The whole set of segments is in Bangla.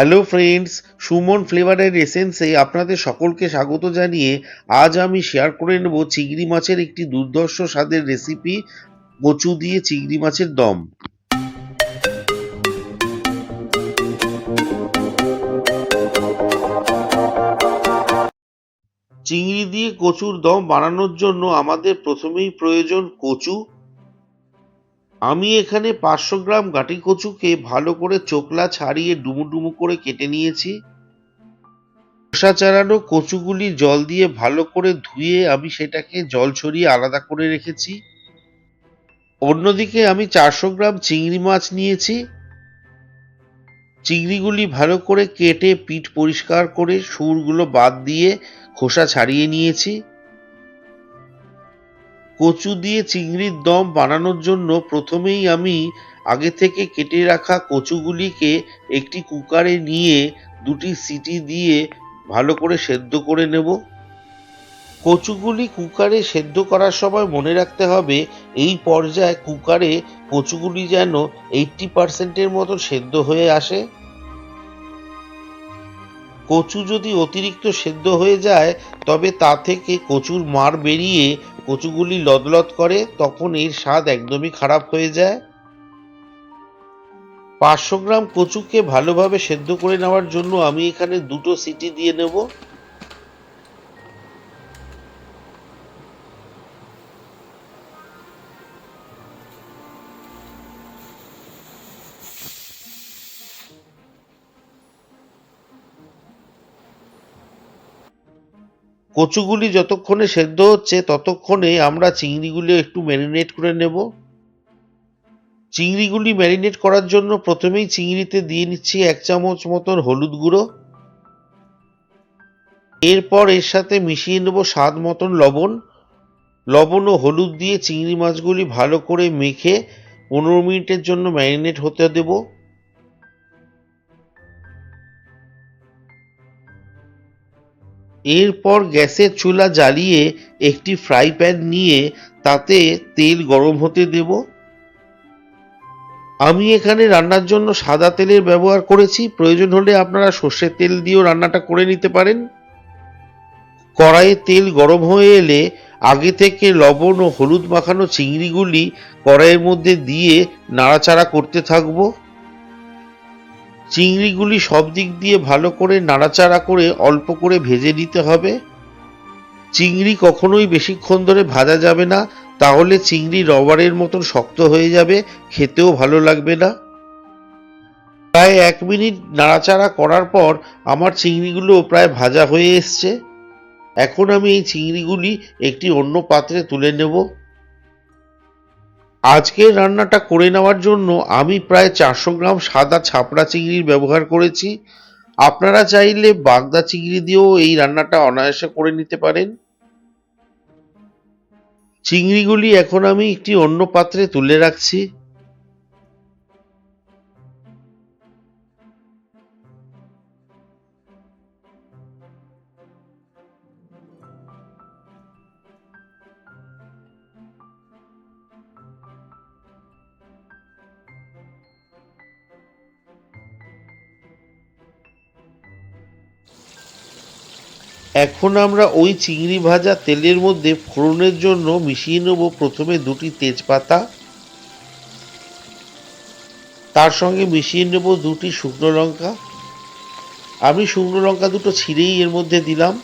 হ্যালো ফ্রেন্ডস সুমন ফ্লেভারের এসেন্সে আপনাদের সকলকে স্বাগত জানিয়ে আজ আমি শেয়ার করে নেব চিংড়ি মাছের একটি দুর্ধর্ষ স্বাদের রেসিপি কচু দিয়ে চিংড়ি মাছের দম। চিংড়ি দিয়ে কচুর দম বানানোর জন্য আমাদের প্রথমেই প্রয়োজন কচু। আমি এখানে পাঁচশো গ্রাম গাঁটি কচুকে ভালো করে চোকলা ছাড়িয়ে ডুমু ডুমু করে কেটে নিয়েছি। খোসা চারানো কচুগুলি জল দিয়ে ভালো করে ধুয়ে আমি সেটাকে জল ছড়িয়ে আলাদা করে রেখেছি। অন্যদিকে আমি চারশো গ্রাম চিংড়ি মাছ নিয়েছি। চিংড়িগুলি ভালো করে কেটে পিঠ পরিষ্কার করে সুরগুলো বাদ দিয়ে খোসা ছাড়িয়ে নিয়েছি। কচু দিয়ে চিংড়ির দম বানানোর জন্য প্রথমেই আমি আগে থেকে কেটে রাখা কচুগুলিকে একটি কুকারে নিয়ে দুটি সিটি দিয়ে ভালো করে সেদ্ধ করে নেব। কচুগুলি কুকারে সেদ্ধ করার সময় মনে রাখতে হবে, এই পর্যায়ে কুকারে কচুগুলি যেন এইটটি পার্সেন্টের মতো সেদ্ধ হয়ে আসে। কচু যদি অতিরিক্ত সেদ্ধ হয়ে যায়, তবে তা থেকে কচুর মার বেরিয়ে কচুগুলি লদলদ করে, তখন এর স্বাদ একদমই খারাপ হয়ে যায়। পাঁচশো গ্রাম কচুকে ভালোভাবে সেদ্ধ করে নেওয়ার জন্য আমি এখানে দুটো সিটি দিয়ে নেব। কচুগুলি যতক্ষণে সেদ্ধ হচ্ছে, ততক্ষণে আমরা চিংড়িগুলি একটু ম্যারিনেট করে নেব। চিংড়িগুলি ম্যারিনেট করার জন্য প্রথমেই চিংড়িতে দিয়ে নিচ্ছি এক চামচ মতন হলুদ গুঁড়ো। এরপর এর সাথে মিশিয়ে নেব স্বাদ মতন লবণ। লবণ ও হলুদ দিয়ে চিংড়ি মাছগুলি ভালো করে মেখে পনেরো মিনিটের জন্য ম্যারিনেট হতে দেবো। এরপর গ্যাসের চুলা জ্বালিয়ে একটি ফ্রাই প্যান নিয়ে তাতে তেল গরম হতে দেব। আমি এখানে রান্নার জন্য সাদা তেলের ব্যবহার করেছি। প্রয়োজন হলে আপনারা সর্ষের তেল দিয়েও রান্নাটা করে নিতে পারেন। কড়াইয়ে তেল গরম হয়ে এলে আগে থেকে লবণ ও হলুদ মাখানো চিংড়িগুলি কড়াইয়ের মধ্যে দিয়ে নাড়াচাড়া করতে থাকব। চিংড়িগুলি সব দিক দিয়ে ভালো করে নাড়াচাড়া করে অল্প করে ভেজে নিতে হবে। চিংড়ি কখনোই বেশিক্ষণ ধরে ভাজা যাবে না, তাহলে চিংড়ি রবারের মতন শক্ত হয়ে যাবে, খেতেও ভালো লাগবে না। প্রায় এক মিনিট নাড়াচাড়া করার পর আমার চিংড়িগুলো প্রায় ভাজা হয়ে এসছে। এখন আমি এই চিংড়িগুলি একটি অন্য পাত্রে তুলে নেব। আজকের রান্নাটা করে নেওয়ার জন্য আমি প্রায় চারশো গ্রাম সাদা ছাপড়া চিংড়ির ব্যবহার করেছি। আপনারা চাইলে বাগদা চিংড়ি দিয়েও এই রান্নাটা অনায়াসে করে নিতে পারেন। চিংড়িগুলি এখন আমি একটি অন্য পাত্রে তুলে রাখছি। এখন আমরা ওই চিংড়ি ভাজা তেলের মধ্যে ফোড়নের জন্য মিশিয়ে নেব প্রথমে দুটি তেজপাতা। তার সঙ্গে মিশিয়ে নেব দুটি শুকনো লঙ্কা। আমি শুকনো লঙ্কা দুটো ছিঁড়েই এর মধ্যে দিলাম।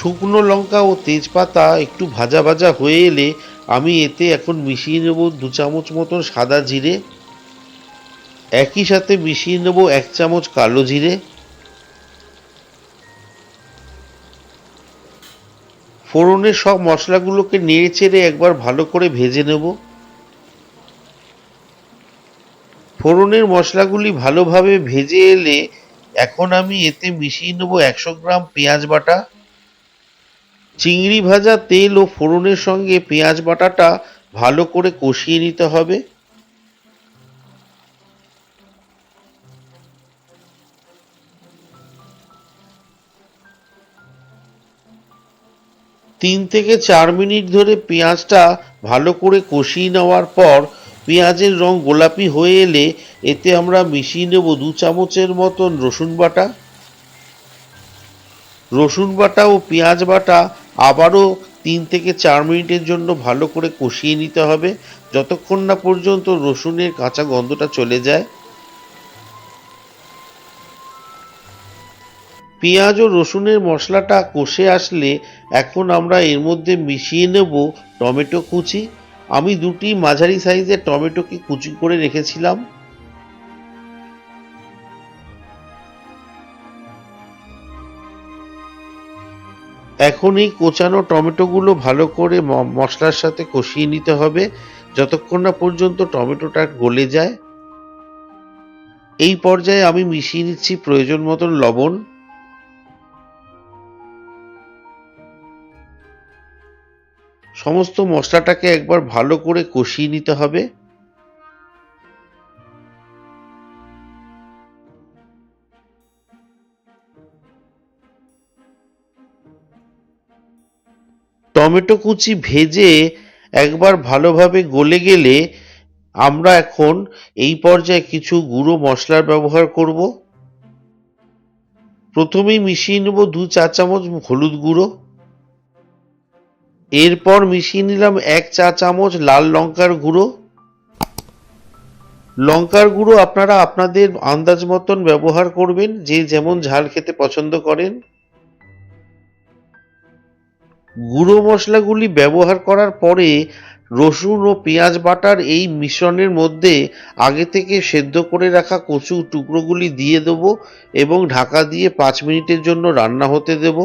শুকনো লঙ্কা ও তেজপাতা একটু ভাজা ভাজা হয়ে এলে আমি এতে এখন মিশিয়ে নেব দু চামচ মতন সাদা জিরে, একই সাথে মিশিয়ে নেব এক চামচ কালো জিরে, ফোড়নের সব মশলাগুলোকে নেড়ে চেড়ে একবার ভালো করে ভেজে নেব। ফোড়নের মশলাগুলি ভালোভাবে ভেজে এলে এখন আমি এতে মিশিয়ে নেব একশো গ্রাম পেঁয়াজ বাটা চিংড়ি ভাজা, তেল ও ফোড়নের সঙ্গে পেঁয়াজ বাটাটা ভালো করে কষিয়ে নিতে হবে। তিন থেকে চার মিনিট ধরে পেঁয়াজটা ভালো করে কষিয়ে নেওয়ার পর পেঁয়াজের রং গোলাপি হয়ে এলে এতে আমরা মিশিয়ে নেব দু চামচের মতন রসুন বাটা। রসুন বাটা ও পেঁয়াজ বাটা আবারও তিন থেকে চার মিনিটের জন্য ভালো করে কষিয়ে নিতে হবে। যতক্ষণ না পর্যন্ত রসুনের কাঁচা গন্ধটা চলে যায়। পেঁয়াজ ও রসুনের মশলাটা কষে আসলে এখন আমরা এর মধ্যে মিশিয়ে নেব টমেটো কুচি। আমি দুটি মাঝারি সাইজের টমেটোকে কুচি করে রেখেছিলাম। এখন এই কোচানো টমেটোগুলো ভালো করে মশলার সাথে কষিয়ে নিতে হবে যতক্ষণ না পর্যন্ত টমেটোটা গলে যায়। এই পর্যায়ে আমি মিশিয়ে নিচ্ছি প্রয়োজন মতন লবণ। সমস্ত মশলাটাকে একবার ভালো করে কষিয়ে নিতে হবে। টমেটো কুচি ভেজে একবার ভালোভাবে গলে গেলে আমরা এখন এই পর্যায়ে কিছু গুঁড়ো মশলার ব্যবহার করব। প্রথমেই মিশিয়ে নেব দু চা চামচ হলুদ গুঁড়ো। এরপর মিশিয়ে নিলাম এক চা চামচ লাল লঙ্কার গুঁড়ো। লঙ্কার গুঁড়ো আপনারা আপনাদের আন্দাজ মতন ব্যবহার করবেন, যে যেমন ঝাল খেতে পছন্দ করেন। গুঁড়ো মশলাগুলি ব্যবহার করার পরে রসুন ও পেঁয়াজ বাটার এই মিশ্রণের মধ্যে আগে থেকে সেদ্ধ করে রাখা কচু টুকরোগুলি দিয়ে দেবো এবং ঢাকা দিয়ে পাঁচ মিনিটের জন্য রান্না হতে দেবো।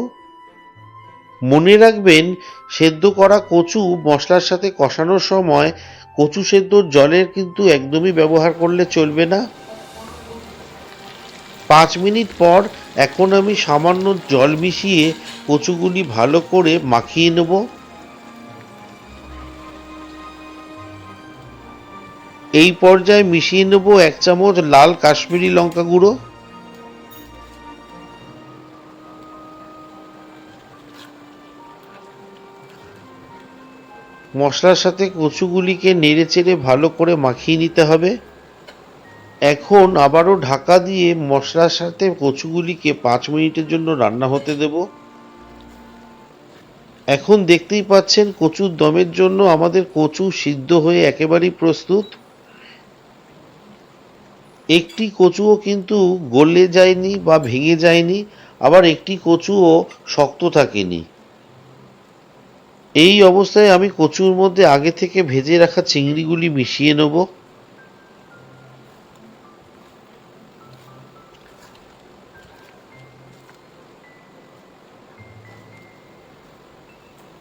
মনে রাখবেন, সেদ্ধ করা কচু মশলার সাথে কষানোর সময় কচু সেদ্ধর জলের কিন্তু একদমই ব্যবহার করলে চলবে না। পাঁচ মিনিট পর এখন আমি সামান্য জল মিশিয়ে কচুগুলি ভালো করে মাখিয়ে নেব। এই পর্যায়ে মিশিয়ে নেব এক চামচ লাল কাশ্মীরি লঙ্কা গুঁড়ো। মশলার সাথে কচুগুলিকে নেড়ে চেড়ে ভালো করে মাখিয়ে নিতে হবে। এখন আবারও ঢাকা দিয়ে মশলার সাথে কচুগুলিকে পাঁচ মিনিটের জন্য রান্না হতে দেব। এখন দেখতেই পাচ্ছেন কচুর দমের জন্য আমাদের কচু সিদ্ধ হয়ে একেবারেই প্রস্তুত। একটি কচুও কিন্তু গলে যায়নি বা ভেঙে যায়নি, আবার একটি কচুও শক্ত থাকেনি। এই অবস্থায় আমি কচুর মধ্যে আগে থেকে ভেজে রাখা চিংড়িগুলি মিশিয়ে নেব।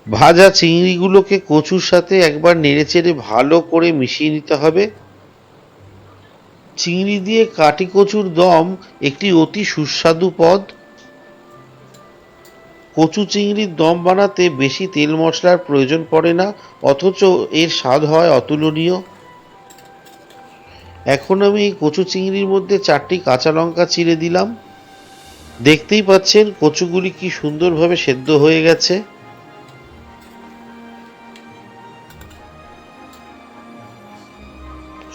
ভাজা চিংড়িগুলোকে কচুর সাথে একবার নেড়েচেড়ে ভালো করে মিশিয়ে নিতে হবে। চিংড়ি দিয়ে কাটি কচুর দম একটি অতি সুস্বাদু পদ। কচু চিংড়ির দম বানাতে বেশি তেল মশলার প্রয়োজন পড়ে না, অথচ এর স্বাদ হয় অতুলনীয়। এখন আমি এই কচু চিংড়ির মধ্যে চারটি কাঁচা লঙ্কা চিড়ে দিলাম। দেখতেই পাচ্ছেন কচুগুলি কি সুন্দরভাবে সেদ্ধ হয়ে গেছে।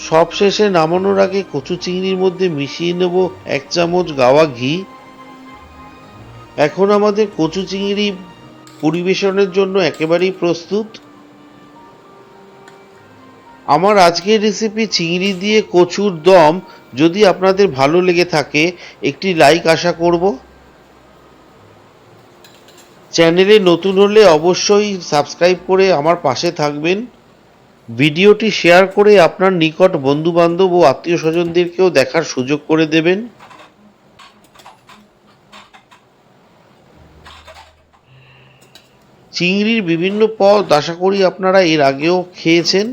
সবশেষে নামানোর আগে কচু চিংড়ির মধ্যে মিশিয়ে নেব এক চামচ গাওয়া ঘি। এখন আমাদের কচু চিংড়ি পরিবেশনের জন্য একেবারেই প্রস্তুত। আমার আজকের রেসিপি চিংড়ি দিয়ে কচুর দম যদি আপনাদের ভালো লেগে থাকে, একটি লাইক আশা করব। চ্যানেলে নতুন হলে অবশ্যই সাবস্ক্রাইব করে আমার পাশে থাকবেন। ভিডিওটি শেয়ার করে আপনার নিকট বন্ধুবান্ধব ও আত্মীয় স্বজনদেরকেও দেখার সুযোগ করে দেবেন। চিংড়ির বিভিন্ন পদ আশা করি আপনারা এর আগেও খেয়েছেন,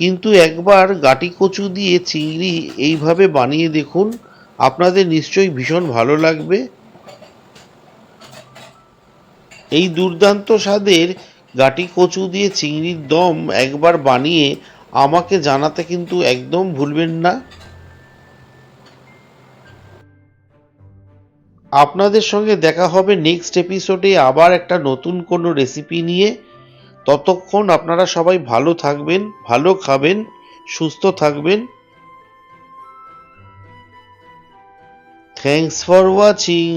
কিন্তু একবার গাটি কচু দিয়ে চিংড়ি এইভাবে বানিয়ে দেখুন, আপনাদের নিশ্চয়ই ভীষণ ভালো লাগবে। এই দুর্দান্ত স্বাদের গাটি কচু দিয়ে চিংড়ির দম একবার বানিয়ে আমাকে জানাতে কিন্তু একদম ভুলবেন না। আপনাদের সঙ্গে দেখা হবে নেক্সট এপিসোডে আবার একটা নতুন কোনো রেসিপি নিয়ে। ততক্ষণ আপনারা সবাই ভালো থাকবেন, ভালো খাবেন, সুস্থ থাকবেন। Thanks for watching